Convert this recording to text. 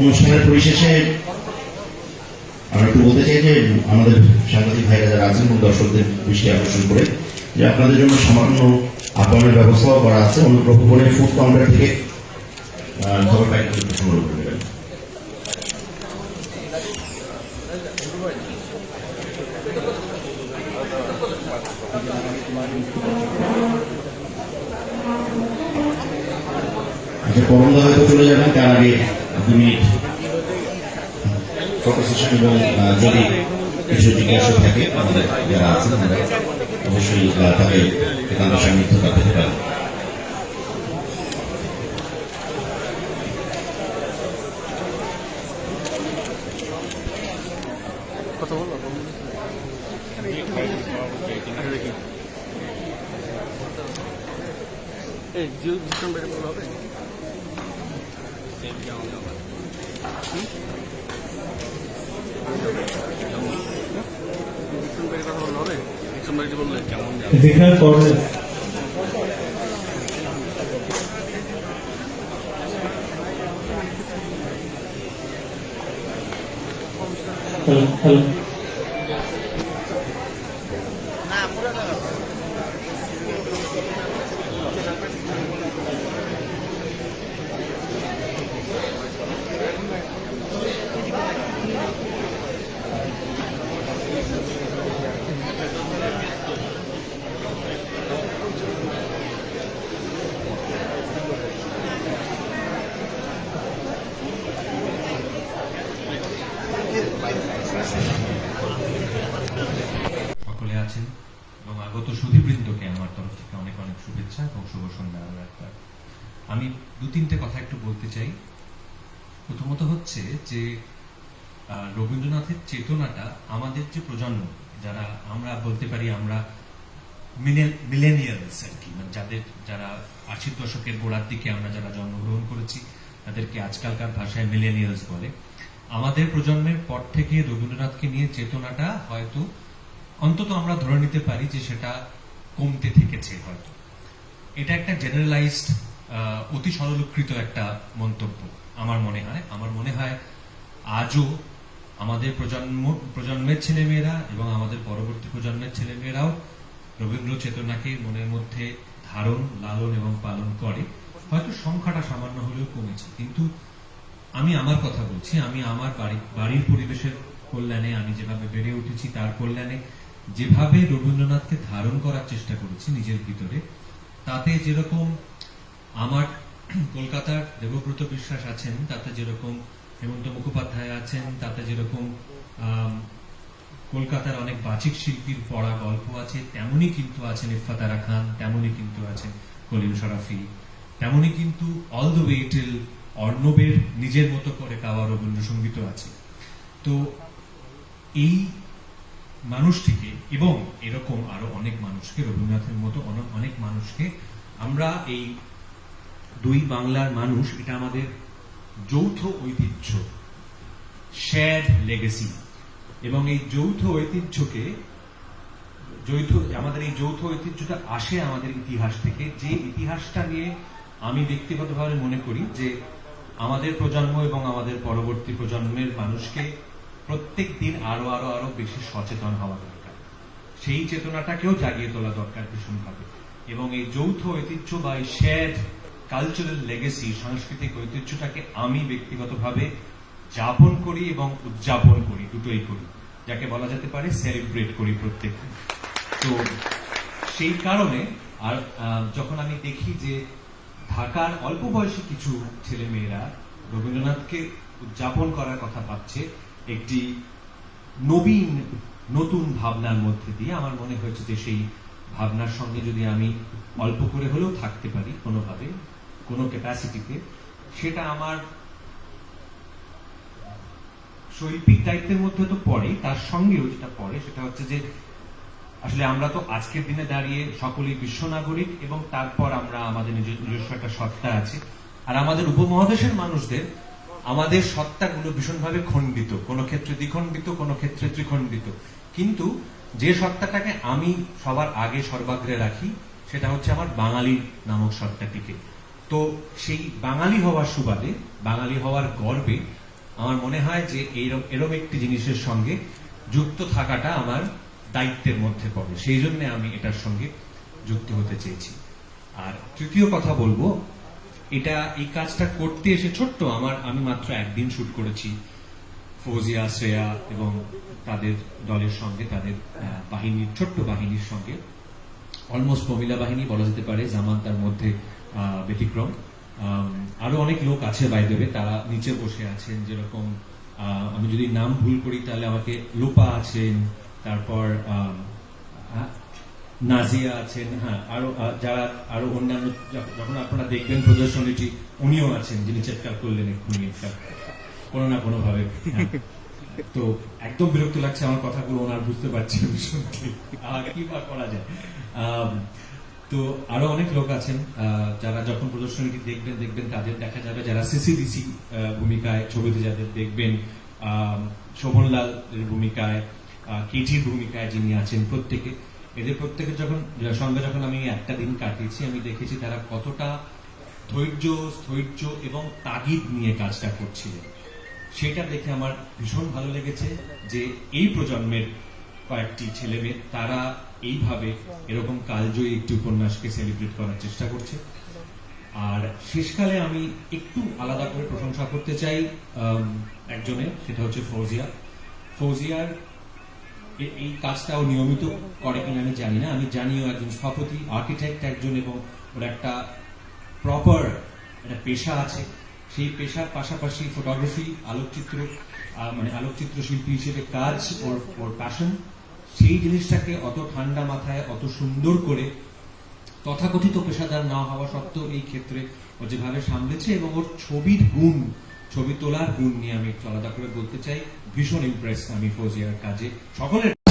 অনুষ্ঠানের পরিশেষে আমরা একটু বলতে চাই যে আমাদের সাংবাদিক ভাইরা যারা আছেন দর্শকদের দৃষ্টি আকর্ষণ করে, যে আপনাদের জন্য সামান্য আপ্যায়নের ব্যবস্থাও করা আছে। অনুগ্রহ করে ফুড কাউন্টার থেকে খাবার সংগ্রহ করে আচ্ছা পরমদা হয়তো চলে যাবেন, তার আগে দু মিনিট ফটো এবং যদি কিছু জিজ্ঞাসা থাকে, আমাদের যারা আছেন তারা অবশ্যই তাকে একান্ত সান্নিধ্যতা পেতে পারেন এই, জিও সিস্টেম বেড়ে হবে ডিকশন বেড়ে কথা বললে হবে ডিকশন বেড়ে বললে কেমন যাবে যেখানে করণের হ্যালো হ্যালো সকলে আছেন এবং আগত সুধীবৃন্দকে আমার তরফ থেকে অনেক অনেক শুভেচ্ছা এবং শুভ সন্ধ্যা আরও একবার আমি দু তিনটে কথা একটু বলতে চাই। প্রথমত হচ্ছে যে রবীন্দ্রনাথের চেতনাটা আমাদের যে প্রজন্ম, যারা আমরা বলতে পারি আমরা মিলেনিয়ালস আর কি মানে যাদের, যারা আশির দশকের গোড়ার দিকে আমরা যারা জন্মগ্রহণ করেছি, তাদেরকে আজকালকার ভাষায় মিলেনিয়ালস বলে। আমাদের প্রজন্মের পর থেকে রবীন্দ্রনাথকে নিয়ে চেতনাটা হয়তো অন্তত আমরা ধরে নিতে পারি যে সেটা কমতে থেকেছে হয়তো। এটা একটা জেনারেলাইজড অতি সরলকৃত একটা মন্তব্য, আমার মনে হয়। আমার মনে হয় আজও আমাদের প্রজন্ম, প্রজন্মের ছেলেমেয়েরা এবং আমাদের পরবর্তী প্রজন্মের ছেলেমেয়েরাও রবীন্দ্র চেতনাকে মনের মধ্যে ধারণ, লালন এবং পালন করে। হয়তো সংখ্যাটা সামান্য হলেও কমেছে, কিন্তু আমি আমার কথা বলছি, আমি আমার বাড়ি, বাড়ির পরিবেশের কল্যাণে আমি যেভাবে বেড়ে উঠেছি তার কল্যাণে যেভাবে রবীন্দ্রনাথকে ধারণ করার চেষ্টা করেছি নিজের ভিতরে তাতে যেরকম আমার কলকাতার দেবব্রত বিশ্বাস আছেন, তাতে যেরকম হেমন্ত মুখোপাধ্যায় আছেন, তাতে যেরকম কলকাতার অনেক বাচিক শিল্পীর পড়া গল্প আছে, তেমনই কিন্তু আছেন ইফাতারা খান, তেমনই কিন্তু আছেন কলিম শরাফি, তেমনই কিন্তু অল দ্য ওয়ে টিল অর্ণবের নিজের মতো করে গাওয়া রবীন্দ্রসঙ্গীত আছে। তো এই মানুষটিকে এবং এরকম আরও অনেক মানুষকে, রবীন্দ্রনাথের মতো অনেক- মানুষকে আমরা এই দুই বাংলার মানুষ, এটা আমাদের যৌথ ঐতিহ্য শেয়ার্ড লেগেসি এবং এই যৌথ ঐতিহ্যকে, যৌথ, আমাদের এই যৌথ ঐতিহ্যটা আসে আমাদের ইতিহাস থেকে। যে ইতিহাসটা নিয়ে আমি ব্যক্তিগতভাবে মনে করি যে আমাদের প্রজন্ম এবং আমাদের পরবর্তী প্রজন্মের মানুষকে প্রত্যেক দিন আরও আরও আরও বেশি সচেতন হওয়া দরকার। সেই চেতনাটাকেও জাগিয়ে তোলা দরকার ভীষণভাবে। এবং এই যৌথ ঐতিহ্য বা এই শেয়ার্ড কালচারাল লেগেসি সাংস্কৃতিক ঐতিহ্যটাকে আমি ব্যক্তিগতভাবে যাপন করি এবং উদযাপন করি, দুটোই করি। যাকে বলা যেতে পারে সেলিব্রেট করি প্রত্যেক তো সেই কারণে আর যখন আমি দেখি যে ঢাকার অল্প বয়সী কিছু ছেলে মেয়েরা রবীন্দ্রনাথকে উদযাপন করার কথা ভাবছে একটি নবীন, নতুন ভাবনার মধ্যে দিয়ে আমার মনে হয়েছে যে সেই ভাবনার সঙ্গে যদি আমি অল্প করে হলেও থাকতে পারি কোনোভাবে, কোনো ক্যাপাসিটিতে সেটা আমার শৈল্পিক দায়িত্বের মধ্যে তো পড়ে, তার সঙ্গেও যেটা পড়ে সেটা হচ্ছে যে আসলে আমরা তো আজকের দিনে দাঁড়িয়ে সকলেই বিশ্ব নাগরিক এবং তারপর আমরা আমাদের নিজস্ব একটা সত্তা আছে। আর আমাদের উপমহাদেশের মানুষদের আমাদের সত্তাগুলো ভীষণভাবে খণ্ডিত। কোনো ক্ষেত্রে দ্বিখণ্ডিত, কোনো ক্ষেত্রে ত্রিখণ্ডিত। কিন্তু যে সত্তাটাকে আমি সবার আগে সর্বাগ্রে রাখি, সেটা হচ্ছে আমার বাঙালি নামক সত্তাটিকে। তো সেই বাঙালি হওয়ার সুবাদে, বাঙালি হওয়ার গর্বে আমার মনে হয় যে এইরকম এরকম একটি জিনিসের সঙ্গে যুক্ত থাকাটা আমার দায়িত্বের মধ্যে পড়ে। সেই জন্য আমি এটার সঙ্গে যুক্ত হতে চেয়েছি। আর তৃতীয় কথা বলব এটা এই কাজটা করতে এসে ছোট্ট আমার, আমি মাত্র একদিন শুট করেছি। ফৌজিয়া, শ্রেয়া এবং তাদের দলের সঙ্গে, তাদের বাহিনীর, ছোট্ট বাহিনীর সঙ্গে। অলমোস্ট মহিলা বাহিনী বলা যেতে পারে, জামান তার মধ্যে ব্যতিক্রম। আরও অনেক লোক আছে বাইদেবে তারা নিচে বসে আছেন, যেরকম আমি যদি নাম ভুল করি, তাহলে আমাকে লোপা আছেন, তারপর নাজিয়া আছেন হ্যাঁ আরও যারা আরও অন্যান্য যখন আপনারা দেখবেন প্রদর্শনীটি উনিও আছেন যিনি চিৎকার করলেন এক্ষুনি কোনো না কোনো ভাবে হ্যাঁ। তো একদম বিরক্ত লাগছে আমার কথাগুলো ওনার বুঝতে পারছি আর কি বা করা যায়? তো আরও অনেক লোক আছেন যারা যখন প্রদর্শনীটি দেখবেন দেখবেন তাদের দেখা যাবে যারা সিসিডিসি ভূমিকায় ছবিতে যাদের দেখবেন আম, শোভনলাল এর ভূমিকায় কেটির ভূমিকায় যিনি আছেন প্রত্যেকে। এদের প্রত্যেকের যখন সঙ্গে যখন আমি একটা দিন কাটিয়েছি, আমি দেখেছি তারা কতটা ধৈর্য স্থৈর্য এবং তাগিদ নিয়ে কাজটা করছিলেন। সেটা দেখে আমার ভীষণ ভালো লেগেছে যে এই প্রজন্মের কয়েকটি ছেলে মেয়ে তারা এইভাবে এরকম কালজয়ী একটি উপন্যাসকে সেলিব্রেট করার চেষ্টা করছে। আর শেষকালে আমি একটু আলাদা করে প্রশংসা করতে চাই একজনের, সেটা হচ্ছে ফৌজিয়া। ফৌজিয়ার এই কাজটাও নিয়মিত করে কিনা আমি জানি না। আমি জানিও একজন স্থপতি আর্কিটেক্ট একজন এবং ওর একটা প্রপার একটা পেশা আছে। সেই পেশার পাশাপাশি ফটোগ্রাফি আলোকচিত্র মানে আলোকচিত্র শিল্পী হিসেবে কাজ, ওর ওর প্যাশন সেই জিনিসটাকে অত ঠান্ডা মাথায়, অত সুন্দর করে তথাকথিত পেশাদার না হওয়া সত্ত্বেও এই ক্ষেত্রে ও যেভাবে সামলেছে এবং ওর ছবির গুণ ছবি তোলার গুণ নিয়ে আমি একটু আলাদা করে বলতে চাই। ভীষণ ইমপ্রেস আমি ফৌজিয়ার কাজে। সকলের